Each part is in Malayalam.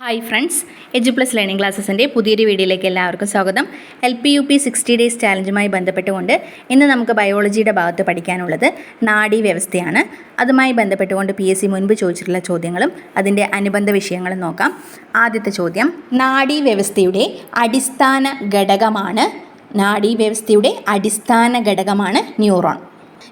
Hi friends Edu Plus Learning ക്ലാസ്സസിന്റെ പുതിയൊരു വീഡിയോയിലേക്ക് എല്ലാവർക്കും സ്വാഗതം. L P U P sixty days ചാലഞ്ചുമായി ബന്ധപ്പെട്ടുകൊണ്ട് ഇന്ന് നമുക്ക് ബയോളജിയുടെ ഭാഗത്ത് പഠിക്കാനുള്ളത് നാഡീ വ്യവസ്ഥയാണ്. അതുമായി ബന്ധപ്പെട്ടുകൊണ്ട് പി എസ് സി മുൻപ് ചോദിച്ചിട്ടുള്ള ചോദ്യങ്ങളും അതിന്റെ അനുബന്ധ വിഷയങ്ങളും നോക്കാം. ആദ്യത്തെ ചോദ്യം നാഡീ വ്യവസ്ഥയുടെ അടിസ്ഥാന ഘടകമാണ് നാഡീ വ്യവസ്ഥയുടെ അടിസ്ഥാന ഘടകമാണ് ന്യൂറോൺ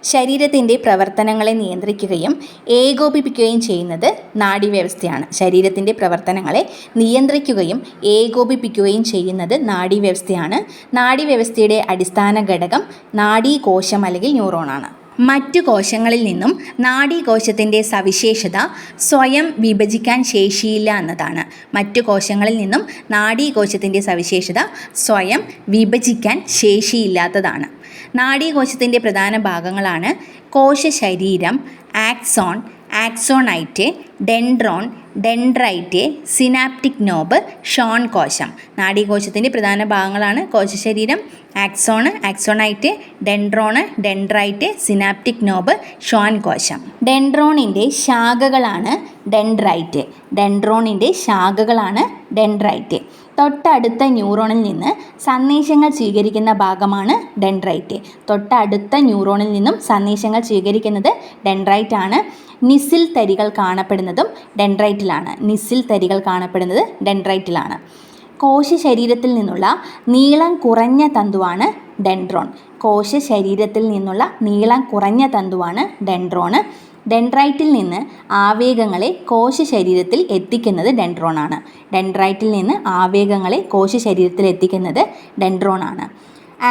ശരീരത്തിന്റെ പ്രവർത്തനങ്ങളെ നിയന്ത്രിക്കുകയും ഏകോപിപ്പിക്കുകയും ചെയ്യുന്നത് നാഡീവ്യവസ്ഥയാണ്. ശരീരത്തിന്റെ പ്രവർത്തനങ്ങളെ നിയന്ത്രിക്കുകയും ഏകോപിപ്പിക്കുകയും ചെയ്യുന്നത് നാഡീവ്യവസ്ഥയാണ്. നാഡീവ്യവസ്ഥയുടെ അടിസ്ഥാന ഘടകം നാഡീകോശം അല്ലെങ്കിൽ ന്യൂറോണാണ്. മറ്റു കോശങ്ങളിൽ നിന്നും നാഡീകോശത്തിന്റെ സവിശേഷത സ്വയം വിഭജിക്കാൻ ശേഷിയില്ല എന്നതാണ്. മറ്റു കോശങ്ങളിൽ നിന്നും നാഡീകോശത്തിന്റെ സവിശേഷത സ്വയം വിഭജിക്കാൻ ശേഷിയില്ലാത്തതാണ്. നാഡീകോശത്തിന്റെ പ്രധാന ഭാഗങ്ങളാണ് കോശശരീരം axon axonite dendron dendrite synaptic knob Schwann കോശം നാഡീകോശത്തിന്റെ പ്രധാന ഭാഗങ്ങളാണ് കോശശരീരം axon axonite dendron dendrite synaptic knob Schwann കോശം ഡെൻഡ്രോണിന്റെ ശാഖകളാണ് ഡെൻഡ്രൈറ്റ്. ഡെൻഡ്രോണിന്റെ ശാഖകളാണ് ഡെൻഡ്രൈറ്റ്. തൊട്ടടുത്ത ന്യൂറോണിൽ നിന്ന് സന്ദേശങ്ങൾ സ്വീകരിക്കുന്ന ഭാഗമാണ് ഡെൻഡ്രൈറ്റ്. തൊട്ടടുത്ത ന്യൂറോണിൽ നിന്നും സന്ദേശങ്ങൾ സ്വീകരിക്കുന്നത് ഡെൻഡ്രൈറ്റ് ആണ്. നിസിൽ തരികൾ കാണപ്പെടുന്നതും ഡെൻഡ്രൈറ്റിലാണ്. നിസിൽ തരികൾ കാണപ്പെടുന്നത് ഡെൻഡ്രൈറ്റിലാണ്. കോശ ശരീരത്തിൽ നിന്നുള്ള നീളം കുറഞ്ഞ തന്തുവാണ് ഡെൻഡ്രോൺ. കോശ ശരീരത്തിൽ നിന്നുള്ള നീളം കുറഞ്ഞ തന്തുവാണ് ഡെൻഡ്രോണ് ഡെൻഡ്രൈറ്റിൽ നിന്ന് ആവേഗങ്ങളെ കോശ ശരീരത്തിൽ എത്തിക്കുന്നത് ഡെൻഡ്രോണാണ് ഡെൻഡ്രൈറ്റിൽ നിന്ന് ആവേഗങ്ങളെ കോശ ശരീരത്തിൽ എത്തിക്കുന്നത് ഡെൻഡ്രോണാണ്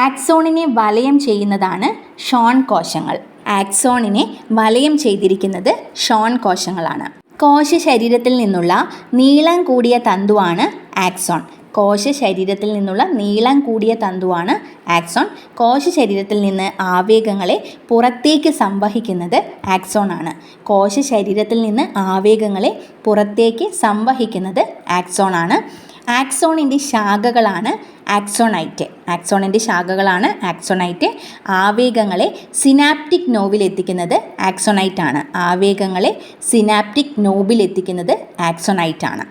ആക്സോണിനെ വലയം ചെയ്യുന്നതാണ് ഷോൺ കോശങ്ങൾ. ആക്സോണിനെ വലയം ചെയ്തിരിക്കുന്നത് ഷോൺ കോശങ്ങളാണ്. കോശ ശരീരത്തിൽ നിന്നുള്ള നീളം കൂടിയ തന്തുവാണ് ആക്സോൺ കോശ ശരീരത്തിൽ നിന്നുള്ള നീളം കൂടിയ തന്തുവാണ് ആക്സോൺ. കോശ ശരീരത്തിൽ നിന്ന് ആവേഗങ്ങളെ പുറത്തേക്ക് സംവഹിക്കുന്നത് ആക്സോൺ ആണ്. കോശ ശരീരത്തിൽ നിന്ന് ആവേഗങ്ങളെ പുറത്തേക്ക് സംവഹിക്കുന്നത് ആക്സോൺ ആണ്. ആക്സോണിന്റെ ശാഖകളാണ് ആക്സോണൈറ്റ്. ആക്സോണിന്റെ ശാഖകളാണ് ആക്സോണൈറ്റ്. ആവേഗങ്ങളെ സിനാപ്റ്റിക് നോവിലെത്തിക്കുന്നത് ആക്സോണൈറ്റ് ആണ്. ആവേഗങ്ങളെ സിനാപ്റ്റിക് നോബിൽ എത്തിക്കുന്നത് ആക്സോണൈറ്റ് ആണ്.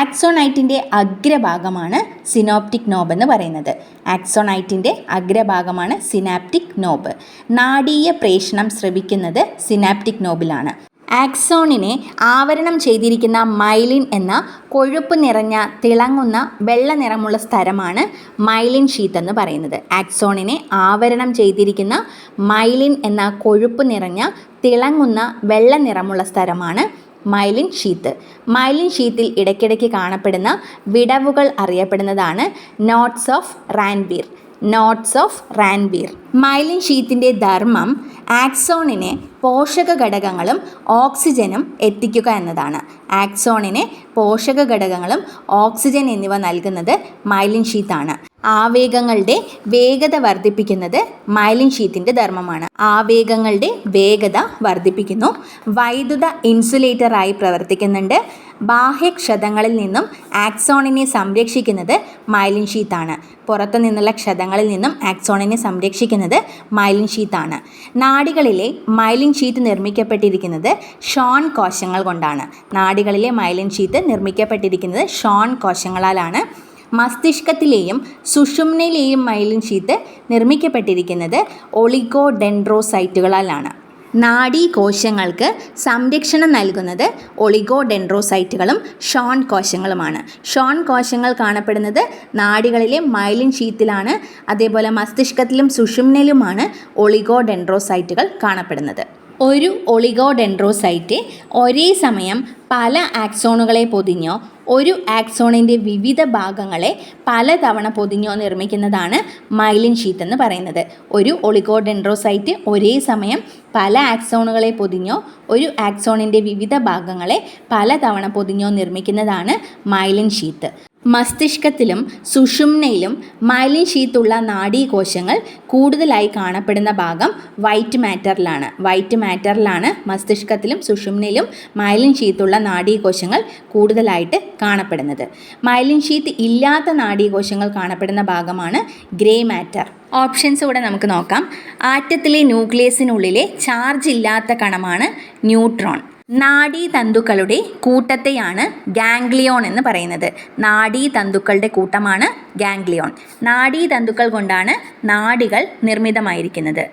ആക്സോണൈറ്റിന്റെ അഗ്രഭാഗമാണ് സിനോപ്റ്റിക് നോബ് എന്ന് പറയുന്നത്. ആക്സോണൈറ്റിന്റെ അഗ്രഭാഗമാണ് സിനാപ്റ്റിക് നോബ്. നാടീയ പ്രേഷണം ശ്രവിക്കുന്നത് സിനാപ്റ്റിക് നോബിലാണ്. ആക്സോണിനെ ആവരണം ചെയ്തിരിക്കുന്ന മൈലിൻ എന്ന കൊഴുപ്പ് നിറഞ്ഞ തിളങ്ങുന്ന വെള്ള നിറമുള്ള സ്ഥലമാണ് മൈലിൻ ഷീത്ത് എന്ന് പറയുന്നത്. ആക്സോണിനെ ആവരണം ചെയ്തിരിക്കുന്ന മൈലിൻ എന്ന കൊഴുപ്പ് നിറഞ്ഞ തിളങ്ങുന്ന വെള്ള നിറമുള്ള സ്ഥലമാണ് മൈലിൻ ഷീത്ത്. മൈലിൻ ഷീത്തിൽ ഇടയ്ക്കിടയ്ക്ക് കാണപ്പെടുന്ന വിടവുകൾ അറിയപ്പെടുന്നതാണ് nodes of Ranvier nodes of Ranvier myelin ഷീത്തിന്റെ ധർമ്മം ആക്സോണിനെ പോഷക ഘടകങ്ങളും ഓക്സിജനും എത്തിക്കുക എന്നതാണ്. ആക്സോണിനെ പോഷക ഘടകങ്ങളും ഓക്സിജൻ എന്നിവ നൽകുന്നത് മൈലിൻ ഷീത്താണ്. ആവേഗങ്ങളുടെ വേഗത വർദ്ധിപ്പിക്കുന്നത് മൈലിൻ ഷീത്തിന്റെ ധർമ്മമാണ്. ആവേഗങ്ങളുടെ വേഗത വർദ്ധിപ്പിക്കുന്നു. വൈദ്യുത ഇൻസുലേറ്ററായി പ്രവർത്തിക്കുന്നുണ്ട്. ബാഹ്യക്ഷതങ്ങളിൽ നിന്നും ആക്സോണിനെ സംരക്ഷിക്കുന്നത് മൈലിൻ ഷീത്താണ് പുറത്തു നിന്നുള്ള ക്ഷതങ്ങളിൽ നിന്നും ആക്സോണിനെ സംരക്ഷിക്കുന്നത് മൈലിൻ ഷീത്താണ് നാഡികളിലെ മൈലിൻ ഷീത്ത് നിർമ്മിക്കപ്പെട്ടിരിക്കുന്നത് ഷോൺ കോശങ്ങൾ കൊണ്ടാണ്. നാഡികളിലെ മൈലിൻ ഷീത്ത് നിർമ്മിക്കപ്പെട്ടിരിക്കുന്നത് ഷോൺ കോശങ്ങളാലാണ്. മസ്തിഷ്കത്തിലെയും സുഷുമ്നയിലെയും മൈലിൻ ഷീത്ത് നിർമ്മിക്കപ്പെട്ടിരിക്കുന്നത് ഒളിഗോ ഡെൻഡ്രോസൈറ്റുകളാലാണ് നാഡീകോശങ്ങൾക്ക് സംരക്ഷണം നൽകുന്നത് ഒളിഗോഡെൻഡ്രോസൈറ്റുകളും ഷോൺ കോശങ്ങളുമാണ്. ഷോൺ കോശങ്ങൾ കാണപ്പെടുന്നത് നാഡികളിലെ മൈലിൻ ഷീത്തിലാണ് അതേപോലെ മസ്തിഷ്കത്തിലും സുഷുമ്നയിലുമാണ് ഒളിഗോഡെൻഡ്രോസൈറ്റുകൾ കാണപ്പെടുന്നത്. ഒരു ഒളിഗോഡെൻഡ്രോസൈറ്റ് ഒരേ സമയം പല ആക്സോണുകളെ പൊതിഞ്ഞോ ഒരു ആക്സോണിന്റെ വിവിധ ഭാഗങ്ങളെ പലതവണ പൊതിഞ്ഞോ നിർമ്മിക്കുന്നതാണ് മൈലിൻ ഷീറ്റ് എന്ന് പറയുന്നത്. ഒരു ഒളിഗോ ഡെൻഡ്രോസൈറ്റ് ഒരേ സമയം പല ആക്സോണുകളെ പൊതിഞ്ഞോ ഒരു ആക്സോണിന്റെ വിവിധ ഭാഗങ്ങളെ പലതവണ പൊതിഞ്ഞോ നിർമ്മിക്കുന്നതാണ് മൈലിൻ ഷീത്ത് മസ്തിഷ്കത്തിലും സുഷുമ്നയിലും മൈലിൻ ഷീത്തുള്ള നാഡീകോശങ്ങൾ കൂടുതലായി കാണപ്പെടുന്ന ഭാഗം വൈറ്റ് മാറ്ററിലാണ്. വൈറ്റ് മാറ്ററിലാണ് മസ്തിഷ്കത്തിലും സുഷുമ്നയിലും മൈലിൻ ഷീത്തുള്ള നാഡീകോശങ്ങൾ കൂടുതലായിട്ട് കാണപ്പെടുന്നത്. മൈലിൻ ഷീത്ത് ഇല്ലാത്ത നാഡീകോശങ്ങൾ കാണപ്പെടുന്ന ഭാഗമാണ് ഗ്രേ മാറ്റർ. ഓപ്ഷൻസ് കൂടെ നമുക്ക് നോക്കാം. ആറ്റത്തിലെ ന്യൂക്ലിയസിനുള്ളിലെ ചാർജ് ഇല്ലാത്ത കണമാണ് ന്യൂട്രോൺ. നാഡീതന്തുക്കളുടെ കൂട്ടത്തെയാണ് ഗാംഗ്ലിയോൺ എന്ന് പറയുന്നത്. നാഡീതന്തുക്കളുടെ കൂട്ടമാണ് ഗാംഗ്ലിയോൺ. നാഡീതന്തുക്കൾ കൊണ്ടാണ് നാഡികൾ നിർമ്മിതമായിരിക്കുന്നത്.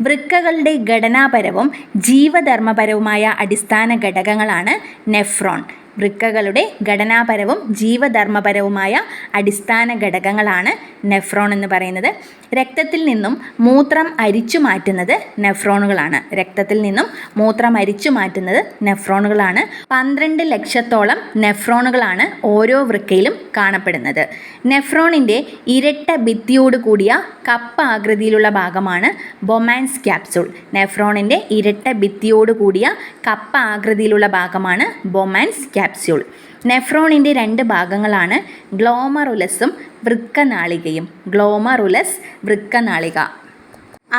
വൃക്കകളുടെ ഘടനാപരവും ജീവധർമ്മപരവുമായ അടിസ്ഥാന ഘടകങ്ങളാണ് നെഫ്രോൺ. വൃക്കകളുടെ ഘടനാപരവും ജീവധർമ്മപരവുമായ അടിസ്ഥാന ഘടകങ്ങളാണ് നെഫ്രോൺ എന്ന് പറയുന്നത്. രക്തത്തിൽ നിന്നും മൂത്രം അരിച്ചു മാറ്റുന്നത് നെഫ്രോണുകളാണ്. രക്തത്തിൽ നിന്നും മൂത്രം അരിച്ചു മാറ്റുന്നത് നെഫ്രോണുകളാണ്. പന്ത്രണ്ട് ലക്ഷത്തോളം നെഫ്രോണുകളാണ് ഓരോ വൃക്കയിലും കാണപ്പെടുന്നത്. നെഫ്രോണിന്റെ ഇരട്ട ഭിത്തിയോട് കൂടിയ കപ്പ് ആകൃതിയിലുള്ള ഭാഗമാണ് ബൊമാൻസ് ക്യാപ്സൂൾ നെഫ്രോണിന്റെ ഇരട്ട ഭിത്തിയോട് കൂടിയ കപ്പ് ആകൃതിയിലുള്ള ഭാഗമാണ് ബൊമാൻസ് ക്യാപ്സ്യൂൾ. നെഫ്രോണിന്റെ രണ്ട് ഭാഗങ്ങളാണ് ഗ്ലോമറുലസും വൃക്കനാളികയും. ഗ്ലോമറുലസ് വൃക്കനാളിക.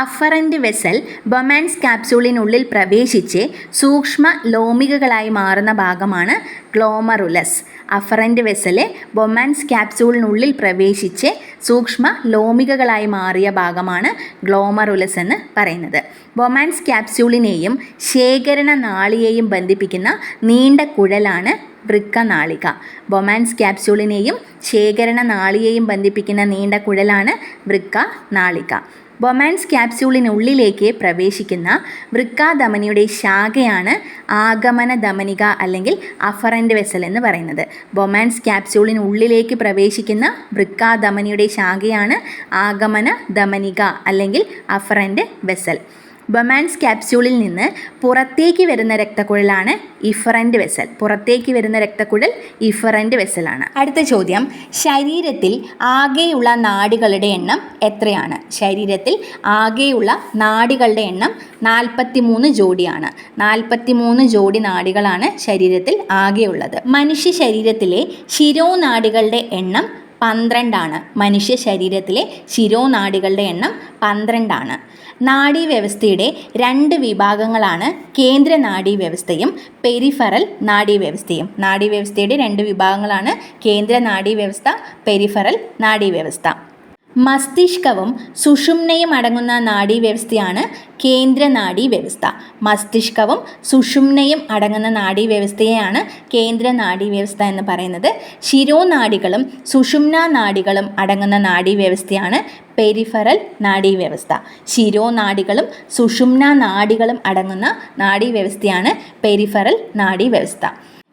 അഫറന്റ് വെസൽ ബൊമാൻസ് ക്യാപ്സ്യൂളിനുള്ളിൽ പ്രവേശിച്ച് സൂക്ഷ്മ ലോമികകളായി മാറുന്ന ഭാഗമാണ് ഗ്ലോമറുലസ്. അഫറന്റ് വെസൽ ബൊമാൻസ് ക്യാപ്സ്യൂളിനുള്ളിൽ പ്രവേശിച്ച് സൂക്ഷ്മ ലോമികകളായി മാറിയ ഭാഗമാണ് ഗ്ലോമറുലസ് എന്ന് പറയുന്നത്. ബൊമാൻസ് ക്യാപ്സ്യൂളിനെയും ശേഖരണ നാളിയെയും ബന്ധിപ്പിക്കുന്ന നീണ്ട കുഴലാണ് വൃക്കനാളിക. ബൊമാൻസ് ക്യാപ്സ്യൂളിനെയും ശേഖരണ നാളിയെയും ബന്ധിപ്പിക്കുന്ന നീണ്ട കുഴലാണ് വൃക്ക നാളിക ബൊമാൻസ് ക്യാപ്സ്യൂളിനുള്ളിലേക്ക് പ്രവേശിക്കുന്ന വൃക്കാധമനിയുടെ ശാഖയാണ് ആഗമന ധമനിക അല്ലെങ്കിൽ അഫറന്റ് വെസൽ എന്ന് പറയുന്നത്. ബൊമാൻസ് ക്യാപ്സ്യൂളിനുള്ളിലേക്ക് പ്രവേശിക്കുന്ന വൃക്കാധമനിയുടെ ശാഖയാണ് ആഗമന ധമനിക അല്ലെങ്കിൽ അഫറന്റ് വെസൽ. ബൊമാൻസ് ക്യാപ്സ്യൂളിൽ നിന്ന് പുറത്തേക്ക് വരുന്ന രക്തക്കുഴലാണ് ഇഫറന്റ് വെസൽ. പുറത്തേക്ക് വരുന്ന രക്തക്കുഴൽ ഇഫറന്റ് വെസലാണ്. അടുത്ത ചോദ്യം. ശരീരത്തിൽ ആകെയുള്ള നാഡികളുടെ എണ്ണം എത്രയാണ്? ശരീരത്തിൽ ആകെയുള്ള നാഡികളുടെ എണ്ണം നാൽപ്പത്തി മൂന്ന് ജോഡിയാണ്. നാൽപ്പത്തി മൂന്ന് ജോഡി നാഡികളാണ് ശരീരത്തിൽ ആകെയുള്ളത്. മനുഷ്യ ശരീരത്തിലെ ശിരോനാടികളുടെ എണ്ണം പന്ത്രണ്ടാണ്. മനുഷ്യ ശരീരത്തിലെ ശിരോനാടികളുടെ എണ്ണം പന്ത്രണ്ടാണ്. നാഡീവ്യവസ്ഥയുടെ രണ്ട് വിഭാഗങ്ങളാണ് കേന്ദ്ര നാഡീവ്യവസ്ഥയും പെരിഫറൽ നാഡീവ്യവസ്ഥയും. നാഡീവ്യവസ്ഥയുടെ രണ്ട് വിഭാഗങ്ങളാണ് കേന്ദ്ര നാഡീവ്യവസ്ഥ പെരിഫറൽ നാഡീവ്യവസ്ഥ. മസ്തിഷ്കവും സുഷുമ്നയും അടങ്ങുന്ന നാഡീവ്യവസ്ഥയാണ് കേന്ദ്ര നാഡീവ്യവസ്ഥ മസ്തിഷ്കവും സുഷുമ്നയും അടങ്ങുന്ന നാഡീവ്യവസ്ഥയെയാണ് കേന്ദ്ര നാഡീവ്യവസ്ഥ എന്ന് പറയുന്നത്. ശിരോനാഡികളും സുഷുമ്ന നാഡികളും അടങ്ങുന്ന നാഡീവ്യവസ്ഥയാണ് പെരിഫറൽ നാഡീവ്യവസ്ഥ. ശിരോനാഡികളും സുഷുമ്ന നാഡികളും അടങ്ങുന്ന നാഡീവ്യവസ്ഥയാണ് പെരിഫറൽ നാഡീവ്യവസ്ഥ.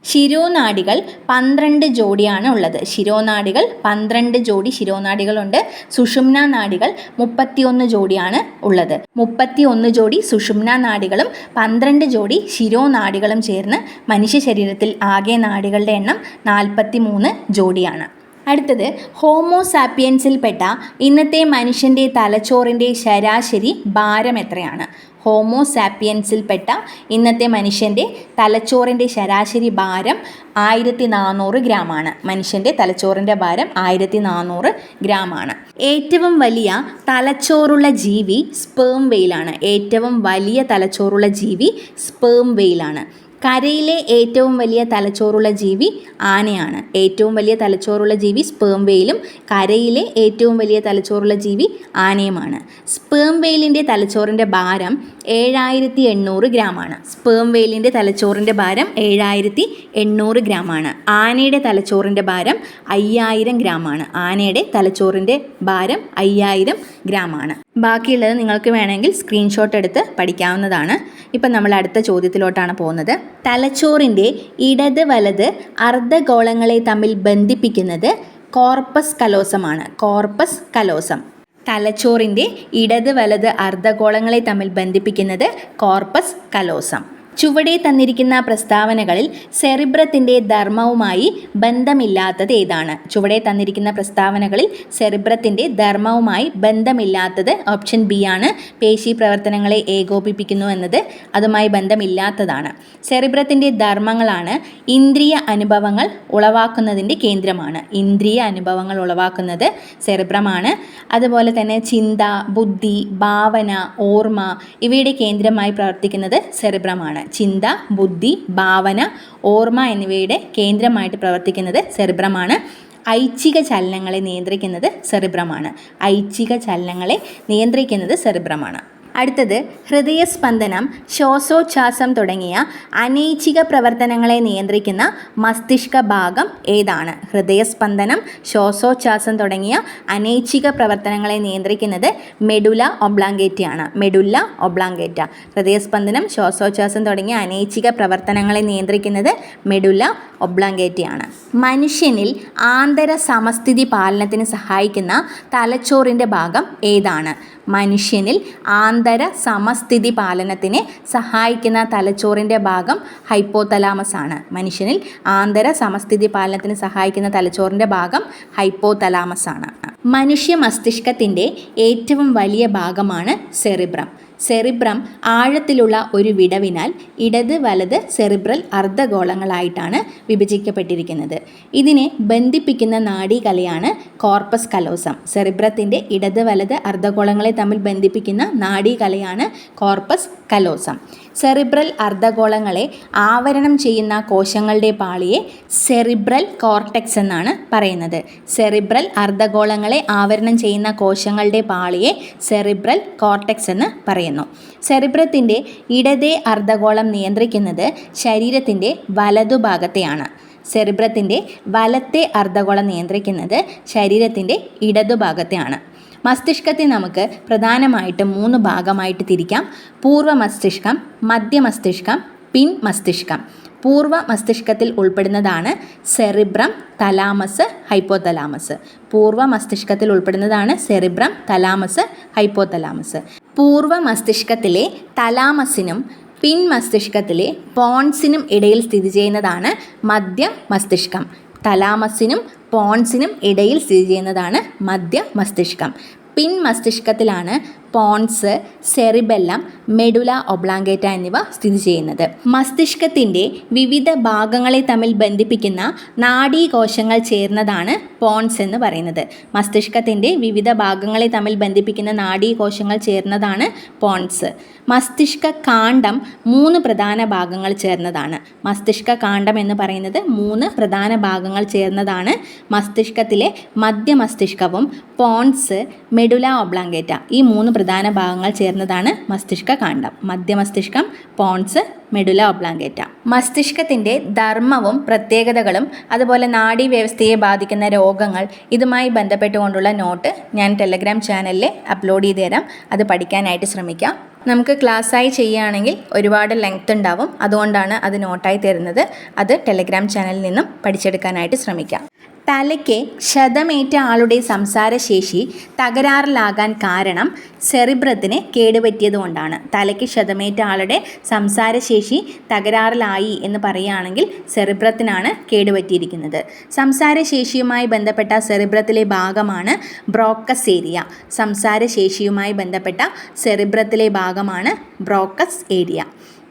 ശിരോനാഡികൾ പന്ത്രണ്ട് ജോഡിയാണ് ഉള്ളത്. ശിരോനാഡികൾ പന്ത്രണ്ട് ജോഡി ശിരോനാഡികളുണ്ട് സുഷുമ്ന നാഡികൾ മുപ്പത്തിയൊന്ന് ജോഡിയാണ് ഉള്ളത്. മുപ്പത്തിയൊന്ന് ജോഡി സുഷുമ്ന നാഡികളും പന്ത്രണ്ട് ജോഡി ശിരോനാഡികളും ചേർന്ന് മനുഷ്യ ശരീരത്തിൽ ആകെ നാഡികളുടെ എണ്ണം നാൽപ്പത്തി മൂന്ന് ജോഡിയാണ്. അടുത്തത് ഹോമോസാപ്പിയൻസിൽപ്പെട്ട ഇന്നത്തെ മനുഷ്യന്റെ തലച്ചോറിന്റെ ശരാശരി ഭാരം എത്രയാണ്? ഹോമോസാപ്പിയൻസിൽപ്പെട്ട ഇന്നത്തെ മനുഷ്യന്റെ തലച്ചോറിന്റെ ശരാശരി ഭാരം ആയിരത്തി നാനൂറ് ഗ്രാമാണ്. മനുഷ്യന്റെ തലച്ചോറിന്റെ ഭാരം ആയിരത്തി നാനൂറ് ഗ്രാമാണ്. ഏറ്റവും വലിയ തലച്ചോറുള്ള ജീവി സ്പേം വെയിലാണ്. ഏറ്റവും വലിയ തലച്ചോറുള്ള ജീവി സ്പേം വെയിലാണ്. കരയിലെ ഏറ്റവും വലിയ തലച്ചോറുള്ള ജീവി ആനയാണ്. ഏറ്റവും വലിയ തലച്ചോറുള്ള ജീവി സ്പേം വെയിലും കരയിലെ ഏറ്റവും വലിയ തലച്ചോറുള്ള ജീവി ആനയുമാണ്. സ്പേം വെയിലിന്റെ തലച്ചോറിന്റെ ഭാരം ഏഴായിരത്തി എണ്ണൂറ് ഗ്രാമാണ് സ്പേം വെയിലിന്റെ തലച്ചോറിന്റെ ഭാരം ഏഴായിരത്തി എണ്ണൂറ് ഗ്രാമാണ് ആനയുടെ തലച്ചോറിന്റെ ഭാരം അയ്യായിരം ഗ്രാമാണ് ആനയുടെ തലച്ചോറിന്റെ ഭാരം അയ്യായിരം ഗ്രാമാണ് ബാക്കിയുള്ളത് നിങ്ങൾക്ക് വേണമെങ്കിൽ സ്ക്രീൻഷോട്ട് എടുത്ത് പഠിക്കാവുന്നതാണ്. ഇപ്പം നമ്മൾ അടുത്ത ചോദ്യത്തിലോട്ടാണ് പോകുന്നത്. തലച്ചോറിന്റെ ഇടത് വലത് അർദ്ധഗോളങ്ങളെ തമ്മിൽ ബന്ധിപ്പിക്കുന്നത് കോർപ്പസ് കലോസമാണ്. Corpus callosum. തലച്ചോറിന്റെ ഇടത് വലത് അർദ്ധഗോളങ്ങളെ തമ്മിൽ ബന്ധിപ്പിക്കുന്നത് കോർപ്പസ് കലോസം. ചുവടെ തന്നിരിക്കുന്ന പ്രസ്താവനകളിൽ സെറിബ്രത്തിന്റെ ധർമ്മവുമായി ബന്ധമില്ലാത്തത് ഏതാണ്? ചുവടെ തന്നിരിക്കുന്ന പ്രസ്താവനകളിൽ സെറിബ്രത്തിന്റെ ധർമ്മവുമായി ബന്ധമില്ലാത്തത് ഓപ്ഷൻ ബി ആണ്. പേശി പ്രവർത്തനങ്ങളെ ഏകോപിപ്പിക്കുന്നു എന്നത് അതുമായി ബന്ധമില്ലാത്തതാണ്. സെറിബ്രത്തിന്റെ ധർമ്മങ്ങളാണ് ഇന്ദ്രിയ അനുഭവങ്ങൾ ഉളവാക്കുന്നതിന്റെ കേന്ദ്രമാണ്. ഇന്ദ്രിയ അനുഭവങ്ങൾ ഉളവാക്കുന്നത് സെറിബ്രമാണ്. അതുപോലെ തന്നെ ചിന്ത ബുദ്ധി ഭാവന ഓർമ്മ ഇവയുടെ കേന്ദ്രമായി പ്രവർത്തിക്കുന്നത് സെറിബ്രമാണ്. ചിന്ത ബുദ്ധി ഭാവന ഓർമ്മ എന്നിവയുടെ കേന്ദ്രമായിട്ട് പ്രവർത്തിക്കുന്നത് സെറിബ്രമാണ്. ഐച്ഛിക ചലനങ്ങളെ നിയന്ത്രിക്കുന്നത് സെറിബ്രമാണ്. ഐച്ഛിക ചലനങ്ങളെ നിയന്ത്രിക്കുന്നത് സെറിബ്രമാണ്. അടുത്തത് ഹൃദയസ്പന്ദനം ശ്വാസോച്ഛ്വാസം തുടങ്ങിയ അനൈച്ഛിക പ്രവർത്തനങ്ങളെ നിയന്ത്രിക്കുന്ന മസ്തിഷ്ക ഭാഗം ഏതാണ്? ഹൃദയസ്പന്ദനം ശ്വാസോച്ഛ്വാസം തുടങ്ങിയ അനൈച്ഛിക പ്രവർത്തനങ്ങളെ നിയന്ത്രിക്കുന്നത് മെഡുല ഒബ്ലാങ്കേറ്റയാണ്. Medulla oblongata. ഹൃദയസ്പന്ദനം ശ്വാസോച്ഛ്വാസം തുടങ്ങിയ അനൈച്ഛിക പ്രവർത്തനങ്ങളെ നിയന്ത്രിക്കുന്നത് മെഡുല്ല ഒബ്ലാങ്കേറ്റയാണ്. മനുഷ്യനിൽ ആന്തര സമസ്ഥിതി പാലനത്തിന് സഹായിക്കുന്ന തലച്ചോറിന്റെ ഭാഗം ഏതാണ്? മനുഷ്യനിൽ ആന്തര സമസ്ഥിതി പാലനത്തിന് സഹായിക്കുന്ന തലച്ചോറിന്റെ ഭാഗം ഹൈപ്പോതലാമസ് ആണ്. മനുഷ്യനിൽ ആന്തര സമസ്ഥിതി പാലനത്തിന് സഹായിക്കുന്ന തലച്ചോറിന്റെ ഭാഗം ഹൈപ്പോതലാമസ് ആണ്. മനുഷ്യ മസ്തിഷ്കത്തിന്റെ ഏറ്റവും വലിയ ഭാഗമാണ് സെറിബ്രം. സെറിബ്രം ആഴത്തിലുള്ള ഒരു വിടവിനാൽ ഇടത് വലത് സെറിബ്രൽ അർദ്ധഗോളങ്ങളായിട്ടാണ് വിഭജിക്കപ്പെട്ടിരിക്കുന്നത്. ഇതിനെ ബന്ധിപ്പിക്കുന്ന നാഡീകലയാണ് കോർപ്പസ് കലോസം. സെറിബ്രത്തിന്റെ ഇടത് വലത് അർദ്ധഗോളങ്ങളെ തമ്മിൽ ബന്ധിപ്പിക്കുന്ന നാഡീകലയാണ് കോർപ്പസ് കലോസം. സെറിബ്രൽ അർദ്ധഗോളങ്ങളെ ആവരണം ചെയ്യുന്ന കോശങ്ങളുടെ പാളിയെ സെറിബ്രൽ കോർട്ടെക്സ് എന്നാണ് പറയുന്നത്. സെറിബ്രൽ അർദ്ധഗോളങ്ങളെ ആവരണം ചെയ്യുന്ന കോശങ്ങളുടെ പാളിയെ സെറിബ്രൽ കോർട്ടെക്സ് എന്ന് പറയുന്നു. സെറിബ്രത്തിന്റെ ഇടതേ അർദ്ധഗോളം നിയന്ത്രിക്കുന്നത് ശരീരത്തിന്റെ വലതുഭാഗത്തെയാണ് സെറിബ്രത്തിന്റെ വലത്തെ അർദ്ധഗോളം നിയന്ത്രിക്കുന്നത് ശരീരത്തിന്റെ ഇടതുഭാഗത്തെയാണ് മസ്തിഷ്കത്തെ നമുക്ക് പ്രധാനമായിട്ടും മൂന്ന് ഭാഗമായിട്ട് തിരിക്കാം. പൂർവ മസ്തിഷ്കം മധ്യ മസ്തിഷ്കം പിൻ മസ്തിഷ്കം. പൂർവ മസ്തിഷ്കത്തിൽ ഉൾപ്പെടുന്നതാണ് സെറിബ്രം തലാമസ് ഹൈപ്പോതലാമസ്. പൂർവ മസ്തിഷ്കത്തിൽ ഉൾപ്പെടുന്നതാണ് സെറിബ്രം തലാമസ് ഹൈപ്പോതലാമസ്. പൂർവ മസ്തിഷ്കത്തിലെ തലാമസിനും പിൻ മസ്തിഷ്കത്തിലെ പോൺസിനും ഇടയിൽ സ്ഥിതി ചെയ്യുന്നതാണ് മധ്യ മസ്തിഷ്കം. തലാമസിനും പോൺസിനും ഇടയിൽ സ്ഥിതി ചെയ്യുന്നതാണ് മധ്യ മസ്തിഷ്കം. പിൻ മസ്തിഷ്കത്തിലാണ് പോൺസ് സെറിബെല്ലം മെഡുല ഒബ്ലാങ്കേറ്റ എന്നിവ സ്ഥിതി ചെയ്യുന്നത്. മസ്തിഷ്കത്തിന്റെ വിവിധ ഭാഗങ്ങളെ തമ്മിൽ ബന്ധിപ്പിക്കുന്ന നാഡീകോശങ്ങൾ ചേർന്നതാണ് പോൺസ് എന്ന് പറയുന്നത്. മസ്തിഷ്കത്തിന്റെ വിവിധ ഭാഗങ്ങളെ തമ്മിൽ ബന്ധിപ്പിക്കുന്ന നാഡീകോശങ്ങൾ ചേർന്നതാണ് പോൺസ്. മസ്തിഷ്ക കാണ്ഡം മൂന്ന് പ്രധാന ഭാഗങ്ങൾ ചേർന്നതാണ്. മസ്തിഷ്ക കാണ്ഡം എന്ന് പറയുന്നത് മൂന്ന് പ്രധാന ഭാഗങ്ങൾ ചേർന്നതാണ്. മസ്തിഷ്കത്തിലെ മധ്യമസ്തിഷ്കവും പോൺസ് മെഡുല ഒബ്ലാങ്കേറ്റ ഈ മൂന്ന് പ്രധാന ഭാഗങ്ങൾ ചേർന്നതാണ് മസ്തിഷ്ക കാണ്ഡം മധ്യമസ്തിഷ്കം പോൺസ് മെഡുല ഒബ്ലാങ്കേറ്റ. മസ്തിഷ്കത്തിന്റെ ധർമ്മവും പ്രത്യേകതകളും അതുപോലെ നാഡീ വ്യവസ്ഥയെ ബാധിക്കുന്ന രോഗങ്ങൾ ഇതുമായി ബന്ധപ്പെട്ടുകൊണ്ടുള്ള നോട്ട് ഞാൻ ടെലഗ്രാം ചാനലിൽ അപ്ലോഡ് ചെയ്ത് തരാം അത് പഠിക്കാനായിട്ട് ശ്രമിക്കാം. നമുക്ക് ക്ലാസ്സായി ചെയ്യുകയാണെങ്കിൽ ഒരുപാട് ലെങ്ത് ഉണ്ടാവും. അതുകൊണ്ടാണ് അത് നോട്ടായി തരുന്നത്. അത് ടെലിഗ്രാം ചാനലിൽ നിന്നും പഠിച്ചെടുക്കാനായിട്ട് ശ്രമിക്കാം. തലയ്ക്ക് ക്ഷതമേറ്റ ആളുടെ സംസാരശേഷി തകരാറിലാകാൻ കാരണം സെറിബ്രത്തിന് കേടുപറ്റിയതുകൊണ്ടാണ്. തലയ്ക്ക് ക്ഷതമേറ്റ ആളുടെ സംസാരശേഷി തകരാറിലായി എന്ന് പറയുകയാണെങ്കിൽ സെറിബ്രത്തിനാണ് കേടുപറ്റിയിരിക്കുന്നത്. സംസാരശേഷിയുമായി ബന്ധപ്പെട്ട സെറിബ്രത്തിലെ ഭാഗമാണ് ബ്രോക്കസ് ഏരിയ സംസാരശേഷിയുമായി ബന്ധപ്പെട്ട സെറിബ്രത്തിലെ ഭാഗമാണ് ബ്രോക്കസ് ഏരിയ.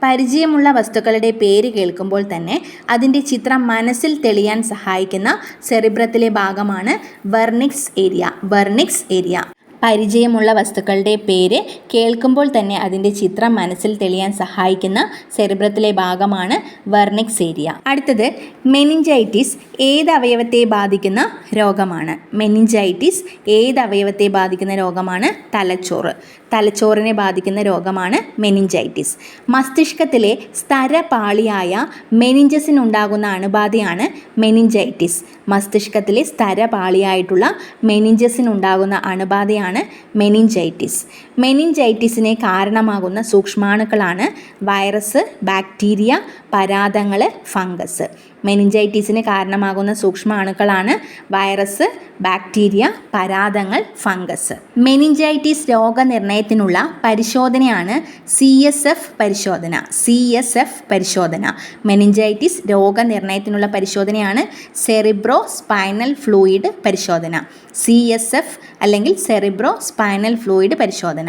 പരിചയമുള്ള വസ്തുക്കളുടെ പേര് കേൾക്കുമ്പോൾ തന്നെ അതിന്റെ ചിത്രം മനസ്സിൽ തെളിയാൻ സഹായിക്കുന്ന സെറിബ്രത്തിലെ ഭാഗമാണ് വെർണിക്സ് ഏരിയ വെർണിക്സ് ഏരിയ. പരിചയമുള്ള വസ്തുക്കളുടെ പേര് കേൾക്കുമ്പോൾ തന്നെ അതിന്റെ ചിത്രം മനസ്സിൽ തെളിയാൻ സഹായിക്കുന്ന സെറിബ്രത്തിലെ ഭാഗമാണ് വെർണിക്സ് ഏരിയ അടുത്തത് മെനിഞ്ചൈറ്റിസ് ഏത് അവയവത്തെ ബാധിക്കുന്ന രോഗമാണ്? മെനിഞ്ചൈറ്റിസ് ഏത് അവയവത്തെ ബാധിക്കുന്ന രോഗമാണ്? തലച്ചോറ്. തലച്ചോറിനെ ബാധിക്കുന്ന രോഗമാണ് മെനിഞ്ചൈറ്റിസ്. മസ്തിഷ്കത്തിലെ സ്ഥരപാളിയായ മെനിഞ്ചസിനുണ്ടാകുന്ന അണുബാധയാണ് മെനിഞ്ചൈറ്റിസ്. മസ്തിഷ്കത്തിലെ സ്ഥരപാളിയായിട്ടുള്ള മെനിഞ്ചസിനുണ്ടാകുന്ന അണുബാധയാണ് മെനിഞ്ചൈറ്റിസ് മെനിഞ്ചൈറ്റിസിന് കാരണമാകുന്ന സൂക്ഷ്മാണുക്കളാണ് വൈറസ് ബാക്ടീരിയ പരാതങ്ങൾ ഫംഗസ്. മെനിഞ്ചൈറ്റിസിന് കാരണമാകുന്ന സൂക്ഷ്മാണുക്കളാണ് വൈറസ് ബാക്ടീരിയ പരാതങ്ങൾ ഫംഗസ്. മെനിഞ്ചൈറ്റിസ് രോഗനിർണയത്തിനുള്ള പരിശോധനയാണ് സി എസ് എഫ് പരിശോധന. സി എസ് എഫ് പരിശോധന. മെനിഞ്ചൈറ്റിസ് രോഗനിർണയത്തിനുള്ള പരിശോധനയാണ് സെറിബ്രോ സ്പൈനൽ ഫ്ലൂയിഡ് പരിശോധന. സി എസ് എഫ് അല്ലെങ്കിൽ സെറിബ്രോ സ്പൈനൽ ഫ്ലൂയിഡ് പരിശോധന.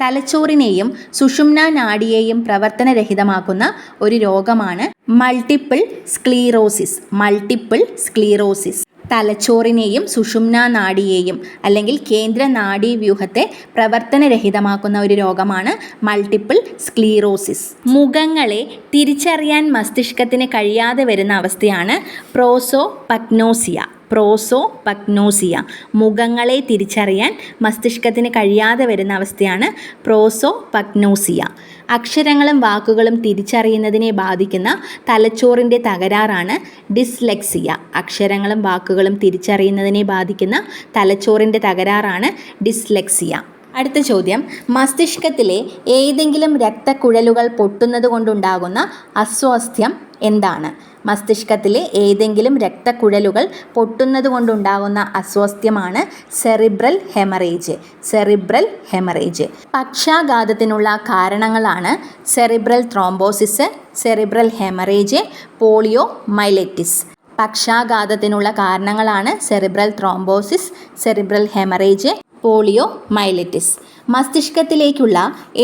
തലച്ചോറിനെയും സുഷുമ്ന നാഡിയെയും പ്രവർത്തനരഹിതമാക്കുന്ന ഒരു രോഗമാണ് മൾട്ടിപ്പിൾ സ്ക്ലീറോസിസ്. Multiple sclerosis. തലച്ചോറിനെയും സുഷുമ്ന നാഡിയെയും അല്ലെങ്കിൽ കേന്ദ്ര നാഡീവ്യൂഹത്തെ പ്രവർത്തനരഹിതമാക്കുന്ന ഒരു രോഗമാണ് മൾട്ടിപ്പിൾ സ്ക്ലീറോസിസ്. മുഖങ്ങളെ തിരിച്ചറിയാൻ മസ്തിഷ്കത്തിന് കഴിയാതെ വരുന്ന അവസ്ഥയാണ് പ്രോസോപഗ്നോസിയ. പ്രോസോ പഗ്നോസിയ. മുഖങ്ങളെ തിരിച്ചറിയാൻ മസ്തിഷ്കത്തിന് കഴിയാതെ വരുന്ന അവസ്ഥയാണ് പ്രോസോ പഗ്നോസിയ. അക്ഷരങ്ങളും വാക്കുകളും തിരിച്ചറിയുന്നതിനെ ബാധിക്കുന്ന തലച്ചോറിന്റെ തകരാറാണ് ഡിസ്ലെക്സിയ. അക്ഷരങ്ങളും വാക്കുകളും തിരിച്ചറിയുന്നതിനെ ബാധിക്കുന്ന തലച്ചോറിന്റെ തകരാറാണ് ഡിസ്ലെക്സിയ. അടുത്ത ചോദ്യം. മസ്തിഷ്കത്തിലെ ഏതെങ്കിലും രക്തക്കുഴലുകൾ പൊട്ടുന്നത് കൊണ്ടുണ്ടാകുന്ന അസ്വാസ്ഥ്യം എന്താണ്? മസ്തിഷ്കത്തിലെ ഏതെങ്കിലും രക്തക്കുഴലുകൾ പൊട്ടുന്നത് കൊണ്ടുണ്ടാകുന്ന അസ്വാസ്ഥ്യമാണ് സെറിബ്രൽ ഹെമറേജ്. Cerebral haemorrhage. പക്ഷാഘാതത്തിനുള്ള കാരണങ്ങളാണ് cerebral thrombosis cerebral haemorrhage poliomyelitis പക്ഷാഘാതത്തിനുള്ള കാരണങ്ങളാണ് cerebral thrombosis cerebral haemorrhage poliomyelitis. മസ്തിഷ്കത്തിലേക്കുള്ള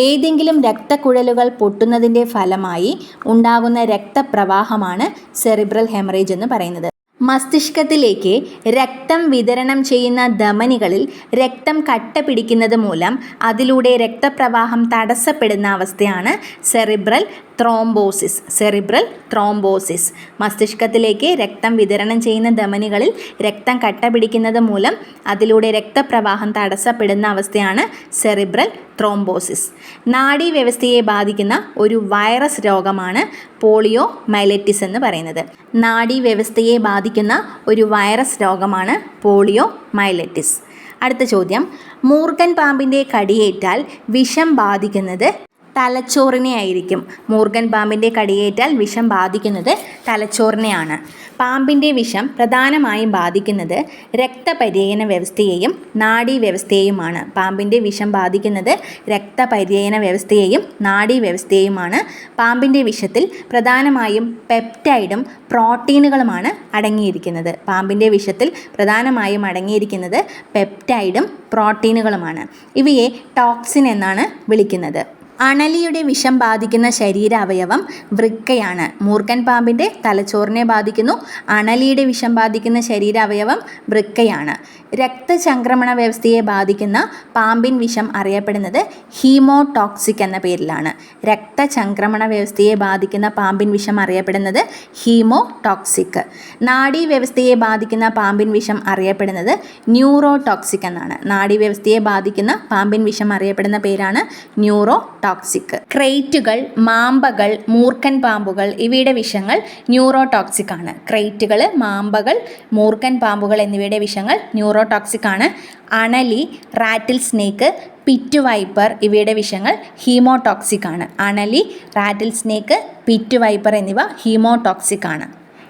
ഏതെങ്കിലും രക്തക്കുഴലുകൾ പൊട്ടുന്നതിന്റെ ഫലമായി ഉണ്ടാകുന്ന രക്തപ്രവാഹമാണ് സെറിബ്രൽ ഹെമറേജ് എന്ന് പറയുന്നത്. മസ്തിഷ്കത്തിലേക്ക് രക്തം വിതരണം ചെയ്യുന്ന ധമനികളിൽ രക്തം കട്ട പിടിക്കുന്നത് മൂലം അതിലൂടെ രക്തപ്രവാഹം തടസ്സപ്പെടുന്ന അവസ്ഥയാണ് സെറിബ്രൽ ത്രോംബോസിസ്. Cerebral thrombosis. മസ്തിഷ്കത്തിലേക്ക് രക്തം വിതരണം ചെയ്യുന്ന ധമനികളിൽ രക്തം കട്ട പിടിക്കുന്നത് മൂലം അതിലൂടെ രക്തപ്രവാഹം തടസ്സപ്പെടുന്ന അവസ്ഥയാണ് സെറിബ്രൽ ത്രോംബോസിസ് നാഡീവ്യവസ്ഥയെ ബാധിക്കുന്ന ഒരു വൈറസ് രോഗമാണ് പോളിയോ മൈലറ്റിസ് എന്ന് പറയുന്നത്. നാഡീവ്യവസ്ഥയെ ബാധിക്കുന്ന ഒരു വൈറസ് രോഗമാണ് പോളിയോ മൈലറ്റിസ് അടുത്ത ചോദ്യം. മൂർഖൻ പാമ്പിന്റെ കടിയേറ്റാൽ വിഷം ബാധിക്കുന്നത് തലച്ചോറിനെ ആയിരിക്കും മൂർഗൻ പാമ്പിന്റെ കടിയേറ്റാൽ വിഷം ബാധിക്കുന്നത് തലച്ചോറിനെയാണ്. പാമ്പിന്റെ വിഷം പ്രധാനമായും ബാധിക്കുന്നത് രക്തപര്യന വ്യവസ്ഥയെയും നാഡീവ്യവസ്ഥയെയുമാണ് പാമ്പിന്റെ വിഷം ബാധിക്കുന്നത് രക്തപര്യന വ്യവസ്ഥയെയും നാഡീവ്യവസ്ഥയെയുമാണ് പാമ്പിന്റെ വിഷത്തിൽ പ്രധാനമായും പെപ്റ്റൈഡും പ്രോട്ടീനുകളുമാണ് അടങ്ങിയിരിക്കുന്നത്. പാമ്പിന്റെ വിഷത്തിൽ പ്രധാനമായും അടങ്ങിയിരിക്കുന്നത് പെപ്റ്റൈഡും പ്രോട്ടീനുകളുമാണ്. ഇവയെ ടോക്സിൻ എന്നാണ് വിളിക്കുന്നത്. അണലിയുടെ വിഷം ബാധിക്കുന്ന ശരീര അവയവം വൃക്കയാണ്. മൂർഖൻ പാമ്പിന്റെ തലച്ചോറിനെ ബാധിക്കുന്നു. അണലിയുടെ വിഷം ബാധിക്കുന്ന ശരീര അവയവം വൃക്കയാണ്. രക്തചംക്രമണ വ്യവസ്ഥയെ ബാധിക്കുന്ന പാമ്പിൻ വിഷം അറിയപ്പെടുന്നത് ഹീമോടോക്സിക് എന്ന പേരിലാണ്. രക്തചംക്രമണ വ്യവസ്ഥയെ ബാധിക്കുന്ന പാമ്പിൻ വിഷം അറിയപ്പെടുന്നത് ഹീമോടോക്സിക്. നാഡീ വ്യവസ്ഥയെ ബാധിക്കുന്ന പാമ്പിൻ വിഷം അറിയപ്പെടുന്നത് ന്യൂറോടോക്സിക് എന്നാണ്. നാഡീ വ്യവസ്ഥയെ ബാധിക്കുന്ന പാമ്പിൻ വിഷം അറിയപ്പെടുന്ന പേരാണ് ന്യൂറോ ടോക്സിക് ക്രേറ്റുകൾ മാമ്പകൾ മൂർഖൻ പാമ്പുകൾ ഇവയുടെ വിഷങ്ങൾ ന്യൂറോ ടോക്സിക് ആണ്. ക്രേറ്റുകൾ മാമ്പകൾ മൂർഖൻ പാമ്പുകൾ എന്നിവയുടെ വിഷങ്ങൾ ന്യൂറോ ടോക്സിക് ആണ്. അണലി റാറ്റിൽ സ്നേക്ക് പിറ്റ് വൈപ്പർ ഇവയുടെ വിഷങ്ങൾ ഹീമോടോക്സിക് ആണ്. അണലി റാറ്റിൽ സ്നേക്ക് പിറ്റ് വൈപ്പർ എന്നിവ ഹീമോടോക്സിക് ആണ്.